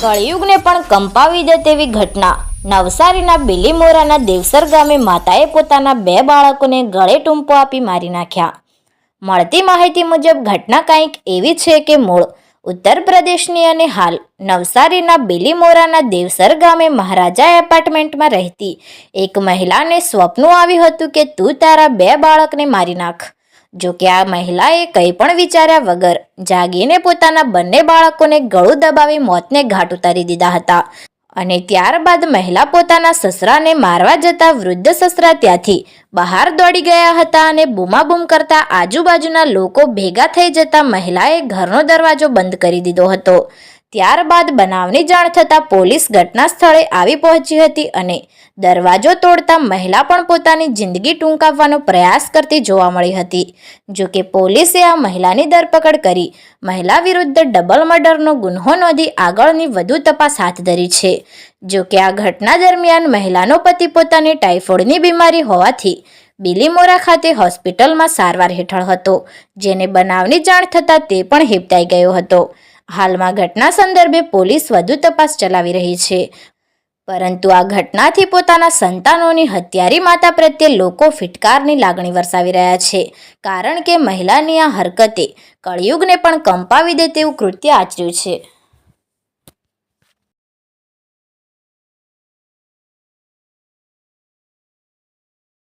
કળિયુગને પણ કંપાવી દે તેવી ઘટના. નવસારીના બિલીમોરાના દેવસર ગામે માતાએ પોતાના બે બાળકોને ગળે ટૂંપો આપી મારી નાખ્યા. મળતી માહિતી મુજબ ઘટના કંઈક એવી છે કે મૂળ ઉત્તર પ્રદેશની અને હાલ નવસારીના બિલીમોરાના દેવસર ગામે મહારાજા એપાર્ટમેન્ટમાં રહેતી એક મહિલાને સ્વપ્ન આવ્યું હતું કે તું તારા બે બાળકને મારી નાખ. જો કે આ મહિલાએ કંઈ પણ વિચાર્યા વગર જાગીને પોતાના બંને બાળકોને ગળું દબાવી મોતને ઘાટ ઉતારી દીધા હતા. અને ત્યારબાદ મહિલા પોતાના સસરાને મારવા જતા વૃદ્ધ સસરા ત્યાંથી બહાર દોડી ગયા હતા અને બૂમાબૂમ કરતા આજુબાજુના લોકો ભેગા થઈ જતા મહિલાએ ઘરનો દરવાજો બંધ કરી દીધો હતો. ત્યારબાદ બનાવની જાણ થતાં પોલીસ ઘટના સ્થળે આવી પહોંચી હતી અને દરવાજો તોડતા મહિલા પણ પોતાની જિંદગી ટૂંકાવવાનો પ્રયાસ કરતી જોવા મળી હતી. જો કે પોલીસે આ મહિલાની ધરપકડ કરી મહિલા વિરુદ્ધ ડબલ મર્ડરનો ગુન્હો નોંધી આગળની વધુ તપાસ હાથ ધરી છે. જો કે આ ઘટના દરમિયાન મહિલાનો પતિ પોતાની ટાઇફોઇડની બીમારી હોવાથી બિલીમોરા ખાતે હોસ્પિટલમાં સારવાર હેઠળ હતો, જેને બનાવની જાણ થતાં તે પણ હેપતાઈ ગયો હતો. હાલમાં ઘટના સંદર્ભે પોલીસ વધુ તપાસ ચલાવી રહી છે. પરંતુ આ ઘટનાથી પોતાના સંતાનોની હત્યારી માતા પ્રત્યે લોકો ફિટકારની લાગણી વરસાવી રહ્યા છે, કારણ કે મહિલાની આ હરકતે કળિયુગને પણ કંપાવી દે તેવું કૃત્ય આચર્યું છે.